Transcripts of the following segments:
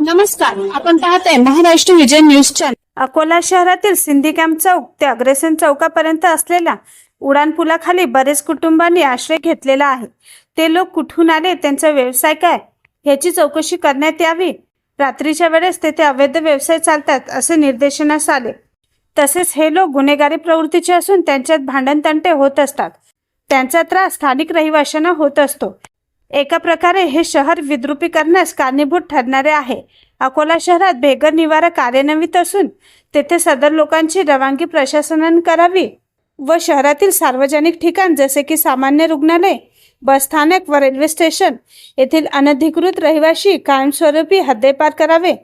नमस्कार आपण पाहत आहे महाराष्ट्र विजय न्यूज चॅनल. अकोला शहरातील सिंधी कॅम्प चौक ते अग्रेसन चौकापर्यंत असलेल्या उडान पुलाखाली बरेच कुटुंबांनी आश्रय घेतलेला आहे. ते लोक कुठून आले त्यांचा व्यवसाय काय याची चौकशी करण्यात यावी? रात्रीच्या वेळेस तेथे अवैध व्यवसाय चालतात असे निर्देशनास आले. तसेच हे लोक गुन्हेगारी प्रवृत्तीचे असून त्यांच्यात भांडणतंटे होत असतात. त्यांचा त्रास स्थानिक रहिवाशांना होत असतो. एका प्रकारे हे शहर विद्रुपीकरणास कारणीभूत ठरणारे आहे. अकोला शहरात बेघर निवारा कार्यान्वित असून तेथे सदर लोकांची रवानगी प्रशासनाने करावी व शहरातील सार्वजनिक ठिकाण जसे की सामान्य रुग्णालय बसस्थानक व रेल्वे स्टेशन येथील अनधिकृत रहिवाशी कायमस्वरूपी हद्देपार करावे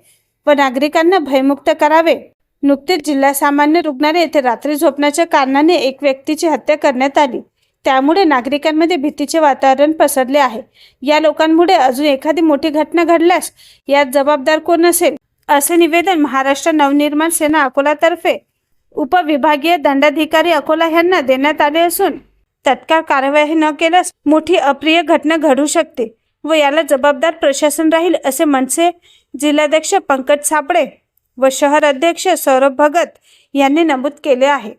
व नागरिकांना भयमुक्त करावे. नुकतेच जिल्हा सामान्य रुग्णालय येथे रात्री झोपण्याच्या कारणाने एक व्यक्तीची हत्या करण्यात आली. त्यामुळे नागरिकांमध्ये भीतीचे वातावरण पसरले आहे. या लोकांमुळे अजून एखादी मोठी घटना घडल्यास यात जबाबदार कोण असेल? असे निवेदन महाराष्ट्र नवनिर्माण सेना अकोलातर्फे उपविभागीय दंडाधिकारी अकोला यांना देण्यात आले असून तत्काळ कारवाई न केल्यास मोठी अप्रिय घटना घडू शकते व याला जबाबदार प्रशासन राहील असे मनसे जिल्हाध्यक्ष पंकज सापडे व शहर अध्यक्ष सौरभ भगत यांनी नमूद केले आहे.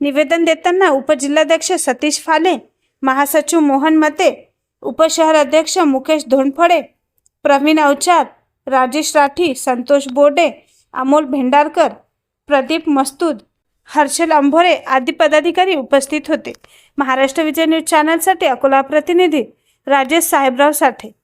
निवेदन देताना उपजिल्हाध्यक्ष सतीश फाले महासचिव मोहन मते उपशहर अध्यक्ष मुकेश धोंडफळे प्रवीण अवचार राजेश राठी संतोष बोर्डे अमोल भेंडारकर प्रदीप मस्तूद हर्षल अंभोरे आदी पदाधिकारी उपस्थित होते. महाराष्ट्र विजय न्यूज चॅनलसाठी अकोला प्रतिनिधी राजेश साहेबराव साठे.